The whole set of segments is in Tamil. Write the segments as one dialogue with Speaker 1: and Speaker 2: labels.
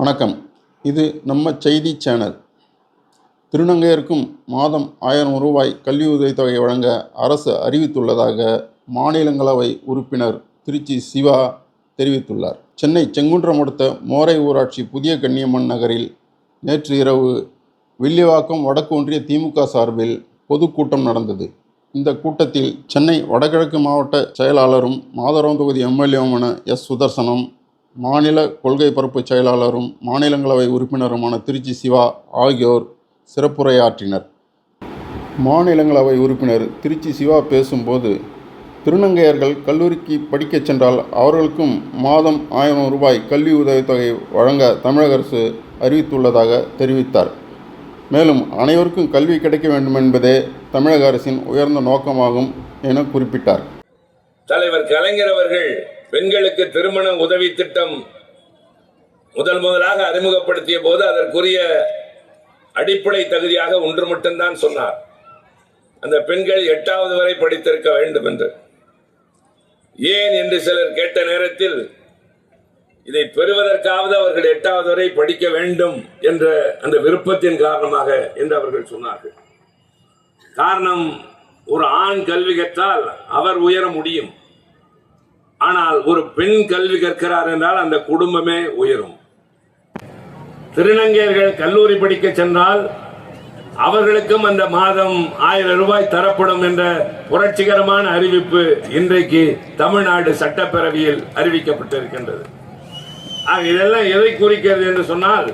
Speaker 1: வணக்கம். இது நம்ம செய்தி சேனல். திருநங்கையருக்கும் மாதம் ஆயிரம் ரூபாய் கல்வி உதவித்தொகை வழங்க அரசு அறிவித்துள்ளதாக மாநிலங்களவை உறுப்பினர் திருச்சி சிவா தெரிவித்துள்ளார். சென்னை செங்குன்றம் அடுத்த மோரை ஊராட்சி புதிய கண்ணியம்மன் நகரில் நேற்று இரவு வில்லிவாக்கம் வடக்கு ஒன்றிய திமுக சார்பில் பொதுக்கூட்டம் நடந்தது. இந்த கூட்டத்தில் சென்னை வடகிழக்கு மாவட்ட செயலாளரும் மாதரம் தொகுதி எம்எல்ஏவுமான எஸ். சுதர்சனம் மாநில கொள்கை பரப்பு செயலாளரும் மாநிலங்களவை உறுப்பினருமான திருச்சி சிவா ஆகியோர் சிறப்புரையாற்றினர். மாநிலங்களவை உறுப்பினர் திருச்சி சிவா பேசும்போது திருநங்கையர்கள் கல்லூரிக்கு படிக்கச் சென்றால் அவர்களுக்கும் மாதம் ஆயிரம் ரூபாய் கல்வி உதவித்தொகை வழங்க தமிழக அரசு அறிவித்துள்ளதாக தெரிவித்தார். மேலும் அனைவருக்கும் கல்வி கிடைக்க வேண்டும் என்பதே தமிழக அரசின் உயர்ந்த நோக்கமாகும் என குறிப்பிட்டார்.
Speaker 2: தலைவர் கலைஞர் அவர்கள் பெண்களுக்கு திருமண உதவி திட்டம் முதல் முதலாக அறிமுகப்படுத்திய போது அதற்குரிய அடிப்படை தகுதியாக ஒன்று மட்டும்தான் சொன்னார். அந்த பெண்கள் எட்டாவது வரை படித்திருக்க வேண்டும் என்று ஏன் என்று சிலர் கேட்ட நேரத்தில் இதை பெறுவதற்காவது அவர்கள் எட்டாவது வரை படிக்க வேண்டும் என்ற அந்த விருப்பத்தின் காரணமாக என்று அவர்கள் சொன்னார்கள். காரணம் ஒரு ஆண் கல்வி கற்றால் அவர் உயர முடியும். ஆனால் ஒரு பெண் கல்வி கற்கிறார் என்றால் அந்த குடும்பமே உயரும். திருநங்கையர்கள் கல்லூரி படிக்க சென்றால் அவர்களுக்கும் அந்த மாதம் ஆயிரம் ரூபாய் தரப்படும் என்ற புரட்சிகரமான அறிவிப்பு இன்றைக்கு தமிழ்நாடு சட்டப்பேரவையில் அறிவிக்கப்பட்டிருக்கின்றது. இதெல்லாம் எதை குறிக்கிறது என்று சொன்னால்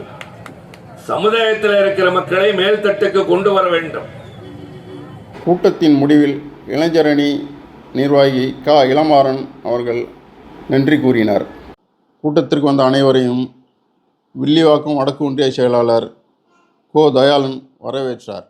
Speaker 2: சமுதாயத்தில் இருக்கிற மக்களை மேல்தட்டுக்கு கொண்டு வர வேண்டும்.
Speaker 1: கூட்டத்தின் முடிவில் இளைஞரணி நிர்வாகி க. இளமாறன் அவர்கள் நன்றி கூறினார். கூட்டத்திற்கு வந்த அனைவரையும் வில்லிவாக்கம் வடக்கு ஒன்றிய செயலாளர் கோ. தயாளன் வரவேற்றார்.